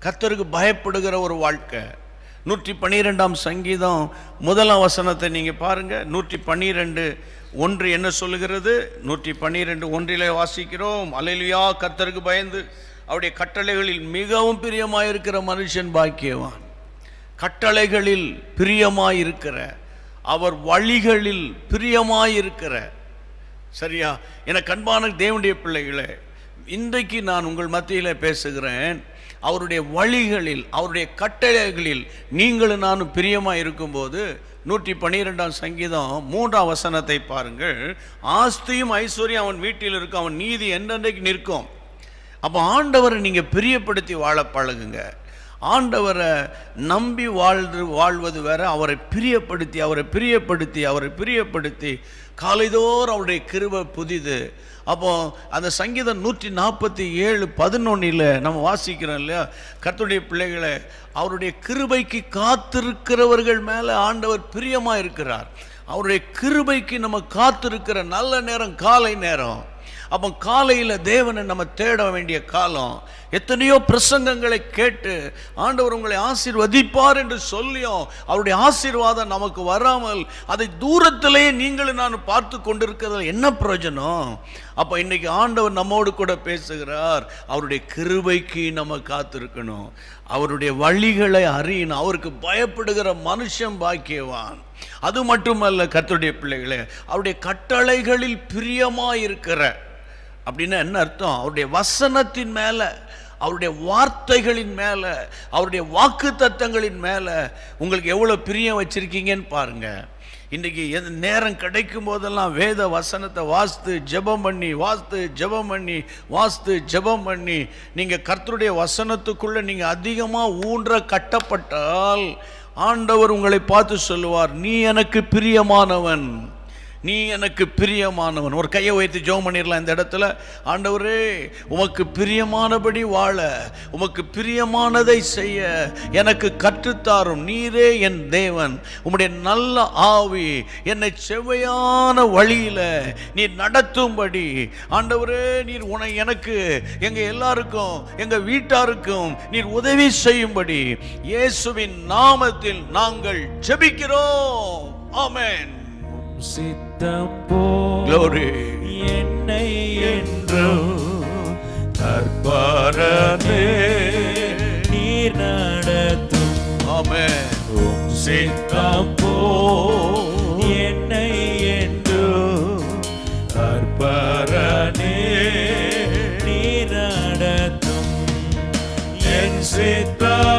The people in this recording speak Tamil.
கத்தருக்கு பயப்படுகிற ஒரு வாழ்க்கை. நூற்றி பன்னிரெண்டாம் சங்கீதம் முதலாம் வசனத்தை நீங்கள் பாருங்கள் நூற்றி பன்னிரெண்டு ஒன்று என்ன சொல்லுகிறது? நூற்றி பன்னிரெண்டு ஒன்றிலே வாசிக்கிறோம். அலையிலுயா கத்தருக்கு பயந்து. அவருடைய கட்டளைகளில் மிகவும் பிரியமாயிருக்கிற மனுஷன் பாக்கியவான். கட்டளைகளில் பிரியமாயிருக்கிற அவர் வழிகளில் பிரியமாயிருக்கிற. சரியா? என கண்பான தேவனுடைய பிள்ளைகளே இன்றைக்கு நான் உங்கள் மத்தியில் பேசுகிறேன் அவருடைய வழிகளில் அவருடைய கட்டளைகளில் நீங்களும் நானும் பிரியமாக இருக்கும்போது நூற்றி பன்னிரெண்டாம் சங்கீதம் மூன்றாம் வசனத்தை பாருங்கள். ஆஸ்தியும் ஐஸ்வர்யம் அவன் வீட்டில் இருக்கும் அவன் நீதி என்றென்றைக்கு நிற்கும். அப்போ ஆண்டவரை நீங்கள் பிரியப்படுத்தி வாழ பழகுங்க. ஆண்டவரை நம்பி வாழ்ந்து வாழ்வது வேற அவரை பிரியப்படுத்தி அவரை பிரியப்படுத்தி அவரை பிரியப்படுத்தி காலைதோறும் அவருடைய கிருவை புதிது. அப்போ அந்த சங்கீதம் நூற்றி நாற்பத்தி ஏழு பதினொன்னில் நம்ம வாசிக்கிறோம் இல்லையா? கத்துடைய பிள்ளைகளை அவருடைய கிருபைக்கு காத்திருக்கிறவர்கள் மேலே ஆண்டவர் பிரியமாக இருக்கிறார் அவருடைய கிருபைக்கு நம்ம காத்திருக்கிற நல்ல நேரம் காலை நேரம். அப்போ காலையில் தேவனை நம்ம தேட வேண்டிய காலம் எத்தனையோ பிரசங்கங்களை கேட்டு ஆண்டவர் உங்களை ஆசீர்வதிப்பார் என்று சொல்லியும் அவருடைய ஆசீர்வாதம் நமக்கு வராமல் அதை தூரத்திலேயே நீங்களும் நான் பார்த்து கொண்டிருக்கிறதுல என்ன பிரயோஜனம்? அப்போ இன்னைக்கு ஆண்டவர் நம்மோடு கூட பேசுகிறார். அவருடைய கிருபைக்கு நம்ம காத்திருக்கணும். அவருடைய வழிகளை அறியணும். அவருக்கு பயப்படுகிற மனுஷன் பாக்கியவான். அது மட்டுமல்ல கர்த்தருடைய பிள்ளைகளே அவருடைய கட்டளைகளில் பிரியமாயிருக்கிற அப்படின்னா என்ன அர்த்தம்? அவருடைய வசனத்தின் மேலே அவருடைய வார்த்தைகளின் மேலே அவருடைய வாக்கு தத்தங்களின் மேலே உங்களுக்கு எவ்வளோ பிரியம் வச்சுருக்கீங்கன்னு பாருங்கள் இன்றைக்கி எந்த நேரம் கிடைக்கும் போதெல்லாம் வேத வசனத்தை வாஸ்து ஜெபம் பண்ணி வாஸ்து ஜெபம் பண்ணி வாஸ்து ஜெபம் பண்ணி நீங்கள் கர்த்தருடைய வசனத்துக்குள்ளே நீங்கள் அதிகமாக ஊன்ற கட்டப்பட்டால் ஆண்டவர் உங்களை பார்த்து சொல்லுவார் நீ எனக்கு பிரியமானவன். நீ எனக்கு பிரியமானவன். ஒரு கையை வைத்து ஜோம் பண்ணிடலாம் இந்த இடத்துல. ஆண்டவரே உமக்கு பிரியமானபடி வாழ உமக்கு பிரியமானதை செய்ய எனக்கு கற்றுத்தாரும். நீரே என் தேவன். உம்முடைய நல்ல ஆவி என்னை செவ்வையான வழியில் நீர் நடத்தும்படி. ஆண்டவரே நீர் உன எனக்கு எங்கள் எல்லாருக்கும் எங்கள் வீட்டாருக்கும் நீர் உதவி செய்யும்படி. இயேசுவின் நாமத்தில் நாங்கள் ஜெபிக்கிறோம். ஆமென். சித்தம் போ Glory. என்னை என்றோ கற்பரனே நீர் நடத்தும். உம் சித்தம் போ என்னை என்றோ கற்பரனே நீர் நடத்தும். என் சித்தம்